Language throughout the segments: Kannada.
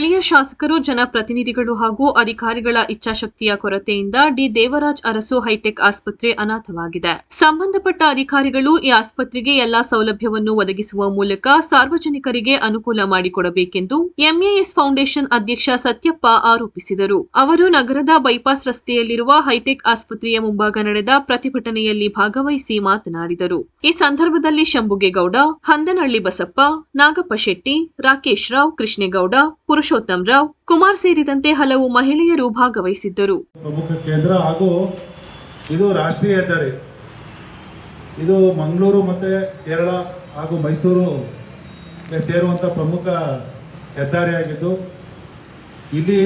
ಸ್ಥಳೀಯ ಶಾಸಕರು, ಜನಪ್ರತಿನಿಧಿಗಳು ಹಾಗೂ ಅಧಿಕಾರಿಗಳ ಇಚ್ಛಾಶಕ್ತಿಯ ಕೊರತೆಯಿಂದ ಡಿ. ದೇವರಾಜ್ ಅರಸು ಹೈಟೆಕ್ ಆಸ್ಪತ್ರೆ ಅನಾಥವಾಗಿದೆ. ಸಂಬಂಧಪಟ್ಟ ಅಧಿಕಾರಿಗಳು ಈ ಆಸ್ಪತ್ರೆಗೆ ಎಲ್ಲಾ ಸೌಲಭ್ಯವನ್ನು ಒದಗಿಸುವ ಮೂಲಕ ಸಾರ್ವಜನಿಕರಿಗೆ ಅನುಕೂಲ ಮಾಡಿಕೊಡಬೇಕೆಂದು ಎಂಎಎಸ್ ಫೌಂಡೇಶನ್ ಅಧ್ಯಕ್ಷ ಸತ್ಯಪ್ಪ ಆರೋಪಿಸಿದರು. ಅವರು ನಗರದ ಬೈಪಾಸ್ ರಸ್ತೆಯಲ್ಲಿರುವ ಹೈಟೆಕ್ ಆಸ್ಪತ್ರೆಯ ಮುಂಭಾಗ ನಡೆದ ಪ್ರತಿಭಟನೆಯಲ್ಲಿ ಭಾಗವಹಿಸಿ ಮಾತನಾಡಿದರು. ಈ ಸಂದರ್ಭದಲ್ಲಿ ಶಂಭುಗೆಗೌಡ, ಹಂದನಹಳ್ಳಿ ಬಸಪ್ಪ, ನಾಗಪ್ಪ ಶೆಟ್ಟಿ, ರಾಕೇಶ್ ರಾವ್, ಕೃಷ್ಣೇಗೌಡ ಪುರುಷೋತ್ತಮ್ ರಾವ್ ಕುಮಾರ್ ಸೇರಿದಂತೆ ಹಲವು ಮಹಿಳೆಯರು ಭಾಗವಹಿಸಿದ್ದರು. ಪ್ರಮುಖ ಕೇಂದ್ರ ಹಾಗೂ ಇದು ರಾಷ್ಟ್ರೀಯ ಹೆದ್ದಾರಿ. ಇದು ಮಂಗಳೂರು ಮತ್ತೆ ಕೇರಳ ಹಾಗೂ ಮೈಸೂರು ಸೇರುವಂತ ಪ್ರಮುಖ ಹೆದ್ದಾರಿಯಾಗಿದ್ದು ಇಲ್ಲಿ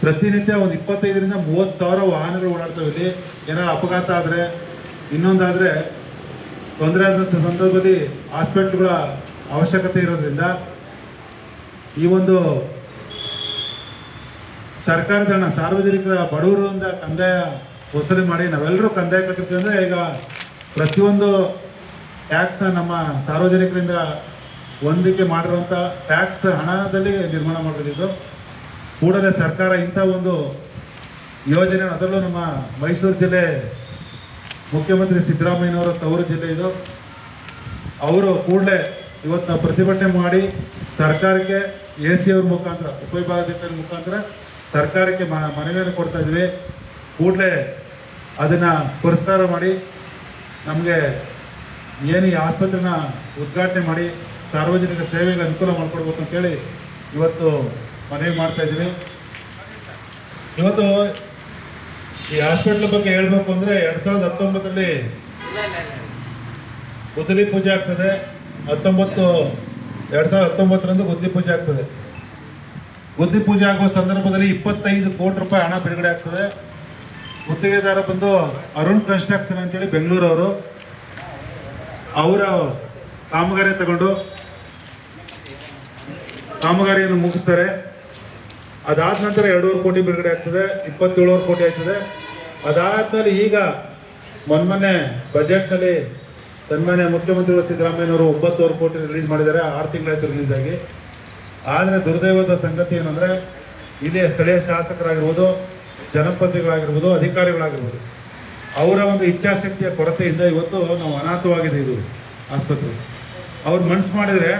ಪ್ರತಿನಿತ್ಯ ಒಂದು ಇಪ್ಪತ್ತೈದರಿಂದ ಮೂವತ್ತು ಸಾವಿರ ವಾಹನಗಳು ಓಡಾಡ್ತವೆ. ಇಲ್ಲಿ ಏನಾದ್ರು ಅಪಘಾತ ಆದರೆ, ಇನ್ನೊಂದಾದರೆ ತೊಂದರೆ ಆದಂಥ ಸಂದರ್ಭದಲ್ಲಿ ಹಾಸ್ಪಿಟ್ಲ್ಗಳ ಅವಶ್ಯಕತೆ ಇರೋದ್ರಿಂದ ಈ ಒಂದು ಸರ್ಕಾರದ ಹಣ ಸಾರ್ವಜನಿಕರ ಬಡವರಿಂದ ಕಂದಾಯ ವಸೂಲಿ ಮಾಡಿ ನಾವೆಲ್ಲರೂ ಕಂದಾಯ ಕಟ್ಟಿದ್ವಿ ಅಂದರೆ ಈಗ ಪ್ರತಿಯೊಂದು ಟ್ಯಾಕ್ಸ್ನ ನಮ್ಮ ಸಾರ್ವಜನಿಕರಿಂದ ಹೊಂದಿಕೆ ಮಾಡಿರುವಂಥ ಟ್ಯಾಕ್ಸ್ ಹಣದಲ್ಲಿ ನಿರ್ಮಾಣ ಮಾಡಬೇಕಿದ್ದು ಕೂಡಲೇ ಸರ್ಕಾರ ಇಂಥ ಒಂದು ಯೋಜನೆ ಅದರಲ್ಲೂ ನಮ್ಮ ಮೈಸೂರು ಜಿಲ್ಲೆ ಮುಖ್ಯಮಂತ್ರಿ ಸಿದ್ದರಾಮಯ್ಯನವರ ತವರು ಜಿಲ್ಲೆ ಇದು. ಅವರು ಕೂಡಲೇ ಇವತ್ತು ನಾವು ಪ್ರತಿಭಟನೆ ಮಾಡಿ ಸರ್ಕಾರಕ್ಕೆ ಎ ಸಿ ಅವ್ರ ಮುಖಾಂತರ ಉಪವಿಭಾಗಾಧಿಕಾರಿ ಮುಖಾಂತರ ಸರ್ಕಾರಕ್ಕೆ ಮ ಮನವಿಯನ್ನು ಕೊಡ್ತಾ ಇದ್ವಿ. ಕೂಡಲೇ ಅದನ್ನು ಪುರಸ್ಕಾರ ಮಾಡಿ ನಮಗೆ ಏನು ಈ ಆಸ್ಪತ್ರೆನ ಉದ್ಘಾಟನೆ ಮಾಡಿ ಸಾರ್ವಜನಿಕ ಸೇವೆಗೆ ಅನುಕೂಲ ಮಾಡಿಕೊಡ್ಬೇಕು ಅಂತೇಳಿ ಇವತ್ತು ಮನವಿ ಮಾಡ್ತಾ ಇದ್ದೀವಿ ಇವತ್ತು ಈ ಹಾಸ್ಪಿಟ್ಲ್ ಬಗ್ಗೆ ಹೇಳಬೇಕು ಅಂದರೆ ಎರಡು ಸಾವಿರದ ಹತ್ತೊಂಬತ್ತರಲ್ಲಿ ಗುದ್ದಲಿ ಪೂಜೆ ಆಗ್ತದೆ. ಹತ್ತೊಂಬತ್ತು, ಎರಡು ಸಾವಿರದ ಹತ್ತೊಂಬತ್ತರಂದು ಗುದ್ದಿ ಪೂಜೆ ಆಗ್ತದೆ. ಗುದ್ದಿ ಪೂಜೆ ಆಗುವ ಸಂದರ್ಭದಲ್ಲಿ ಇಪ್ಪತ್ತೈದು ಕೋಟಿ ರೂಪಾಯಿ ಹಣ ಬಿಡುಗಡೆ ಆಗ್ತದೆ. ಗುತ್ತಿಗೆದಾರ ಬಂದು ಅರುಣ್ ಕನ್ಸ್ಟ್ರಕ್ಷನ್ ಅಂತೇಳಿ ಬೆಂಗಳೂರವರು. ಅವರ ಕಾಮಗಾರಿ ತಗೊಂಡು ಕಾಮಗಾರಿಯನ್ನು ಮುಗಿಸ್ತಾರೆ. ಅದಾದ ನಂತರ ಎರಡೂವರೆ ಕೋಟಿ ಬಿಡುಗಡೆ ಆಗ್ತದೆ, ಇಪ್ಪತ್ತೇಳುವರೆ ಕೋಟಿ ಆಗ್ತದೆ ಅದಾದ್ಮೇಲೆ ಈಗ ಮೊನ್ನೆ ಬಜೆಟ್ನಲ್ಲಿ ಸನ್ಮಾನ್ಯ ಮುಖ್ಯಮಂತ್ರಿಗಳು ಸಿದ್ದರಾಮಯ್ಯನವರು ಒಂಬತ್ತುವರೆ ಕೋಟಿ ರಿಲೀಸ್ ಮಾಡಿದ್ದಾರೆ, ಆರು ತಿಂಗಳಾಯ್ತು ರಿಲೀಸ್ ಆಗಿ. ಆದರೆ ದುರ್ದೈವದ ಸಂಗತಿ ಏನಂದರೆ ಇಲ್ಲಿ ಸ್ಥಳೀಯ ಶಾಸಕರಾಗಿರ್ಬೋದು, ಜನಪ್ರತಿನಿಧಿಗಳಾಗಿರ್ಬೋದು, ಅಧಿಕಾರಿಗಳಾಗಿರ್ಬೋದು, ಅವರ ಒಂದು ಇಚ್ಛಾಶಕ್ತಿಯ ಕೊರತೆಯಿಂದ ಇವತ್ತು ನಾವು ಅನಾಥವಾಗಿದೆ ಇದು ಆಸ್ಪತ್ರೆ. ಅವ್ರು ಮನ್ಸು ಮಾಡಿದರೆ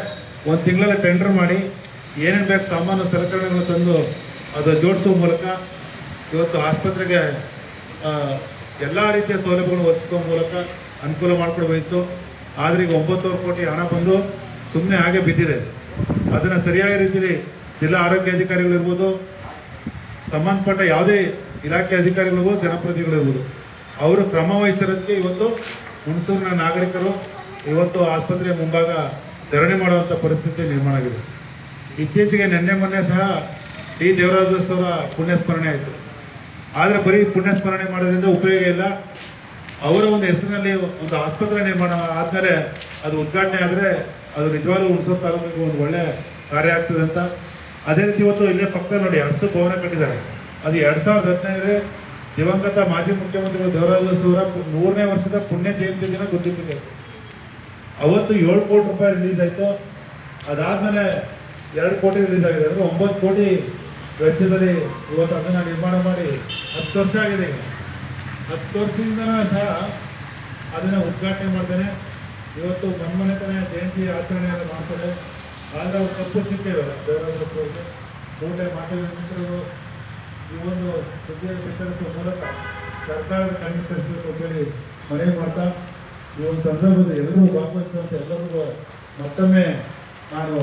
ಒಂದು ತಿಂಗಳಲ್ಲಿ ಟೆಂಡರ್ ಮಾಡಿ, ಏನೇನು ಬೇಕು ಸಾಮಾನು ಸಲಕರಣೆಗಳು ತಂದು ಅದು ಜೋಡಿಸುವ ಮೂಲಕ ಇವತ್ತು ಆಸ್ಪತ್ರೆಗೆ ಎಲ್ಲ ರೀತಿಯ ಸೌಲಭ್ಯಗಳು ಒದಗಿಸುವ ಮೂಲಕ ಅನುಕೂಲ ಮಾಡಿಕೊಡ್ಬೇಕಿತ್ತು ಆದರೆ ಈಗ ಒಂಬತ್ತುವರೆ ಕೋಟಿ ಹಣ ಬಂದು ಸುಮ್ಮನೆ ಹಾಗೆ ಬಿದ್ದಿದೆ. ಅದನ್ನು ಸರಿಯಾದ ರೀತಿಯಲ್ಲಿ ಜಿಲ್ಲಾ ಆರೋಗ್ಯ ಅಧಿಕಾರಿಗಳಿರ್ಬೋದು ಸಂಬಂಧಪಟ್ಟ ಯಾವುದೇ ಇಲಾಖೆ ಅಧಿಕಾರಿಗಳಿರ್ಬೋದು ಜನಪ್ರತಿನಿಧಿಗಳಿರ್ಬೋದು ಅವರು ಕ್ರಮ ವಹಿಸಿರೋದಕ್ಕೆ ಇವತ್ತು ಹುಣಸೂರಿನ ನಾಗರಿಕರು ಇವತ್ತು ಆಸ್ಪತ್ರೆಯ ಮುಂಭಾಗ ಧರಣಿ ಮಾಡುವಂಥ ಪರಿಸ್ಥಿತಿ ನಿರ್ಮಾಣ ಆಗಿದೆ. ಇತ್ತೀಚೆಗೆ ನಿನ್ನೆ ಮೊನ್ನೆ ಸಹ ಡಿ. ಪುಣ್ಯ ಪುಣ್ಯಸ್ಮರಣೆ ಆಯಿತು. ಆದರೆ ಬರೀ ಪುಣ್ಯಸ್ಮರಣೆ ಮಾಡೋದ್ರಿಂದ ಉಪಯೋಗ ಇಲ್ಲ. ಅವರ ಒಂದು ಹೆಸರಿನಲ್ಲಿ ಒಂದು ಆಸ್ಪತ್ರೆ ನಿರ್ಮಾಣ ಆದಮೇಲೆ ಅದು ಉದ್ಘಾಟನೆ ಆದರೆ ಅದು ನಿಜವಾಗ್ಲೂ ಹುಣಸೂರು ತಾಲೂಕಿಗೆ ಒಂದು ಒಳ್ಳೆ ಕಾರ್ಯ ಆಗ್ತದೆ ಅಂತ. ಅದೇ ರೀತಿ ಇವತ್ತು ಇಲ್ಲೇ ಪಕ್ಕದಲ್ಲಿ ನೋಡಿ ಅಷ್ಟು ಭವನ ಕಟ್ಟಿದ್ದಾರೆ. ಅದು ಎರಡು ಸಾವಿರದ ಹದಿನೈದರೇ ದಿವಂಗತ ಮಾಜಿ ಮುಖ್ಯಮಂತ್ರಿಗಳು ದೇವರಾಜ ಸೂರ ಮೂರನೇ ವರ್ಷದ ಪುಣ್ಯ ಜಯಂತಿ ದಿನ ಗೊತ್ತಿಟ್ಟಿದೆ ಅವತ್ತು ಏಳು ಕೋಟಿ ರೂಪಾಯಿ ರಿಲೀಸ್ ಆಯಿತು. ಅದಾದಮೇಲೆ ಎರಡು ಕೋಟಿ ರಿಲೀಸ್ ಆಗಿದೆ. ಅಂದರೆ ಒಂಬತ್ತು ಕೋಟಿ ವೆಚ್ಚದಲ್ಲಿ ಇವತ್ತು ಅದನ್ನು ನಿರ್ಮಾಣ ಮಾಡಿ ಹತ್ತು ವರ್ಷ ಆಗಿದೆ ಹತ್ತು ವರ್ಷದಿಂದನೂ ಸಹ ಅದನ್ನು ಉದ್ಘಾಟನೆ ಮಾಡ್ತೇನೆ. ಇವತ್ತು ಮನ್ಮನೆತನ ಜಯಂತಿ ಆಚರಣೆಯನ್ನು ಮಾಡ್ತಾರೆ ಆದರೆ ಅವ್ರು ತಪ್ಪು ಸಿಕ್ಕಿದ್ದಾರೆ ದೇವರಾಜರಿಗೆ ಕೂಡಲೇ ಮಾಧ್ಯಮ ಮಿತ್ರರು. ಈ ಒಂದು ಸುದ್ದಿಯನ್ನು ಬಿತ್ತರಿಸುವ ಮೂಲಕ ಸರ್ಕಾರದ ಕಣ್ಣು ತರಿಸಬೇಕು ಅಂತೇಳಿ ಮನವಿ ಮಾಡ್ತಾ ಈ ಒಂದು ಸಂದರ್ಭದಲ್ಲಿ ಎಲ್ಲರೂ ಭಾಗವಹಿಸಿದಂತೆ ಎಲ್ಲರಿಗೂ ಮತ್ತೊಮ್ಮೆ ನಾನು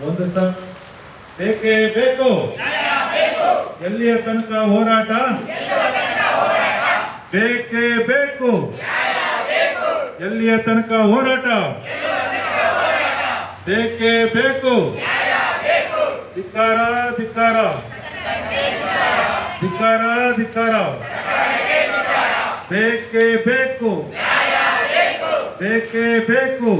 ಹೊಂದಿಸ್ತಾ ಬೇಕೇ ಬೇಕು. ಎಲ್ಲಿಯ ತನಕ ಹೋರಾಟ? ಬೇಕೇ ಬೇಕು. ಎಲ್ಲಿಯ ತನಕ ಹೋರಾಟ. ಬೇಕೇ ಬೇಕು. ಧಿಕ್ಕಾರ ಧಿಕ್ಕಾರ. ಧಿಕ್ಕಾರ ಧಿಕ್ಕಾರ. ಬೇಕೇ ಬೇಕು. ಬೇಕೇ ಬೇಕು.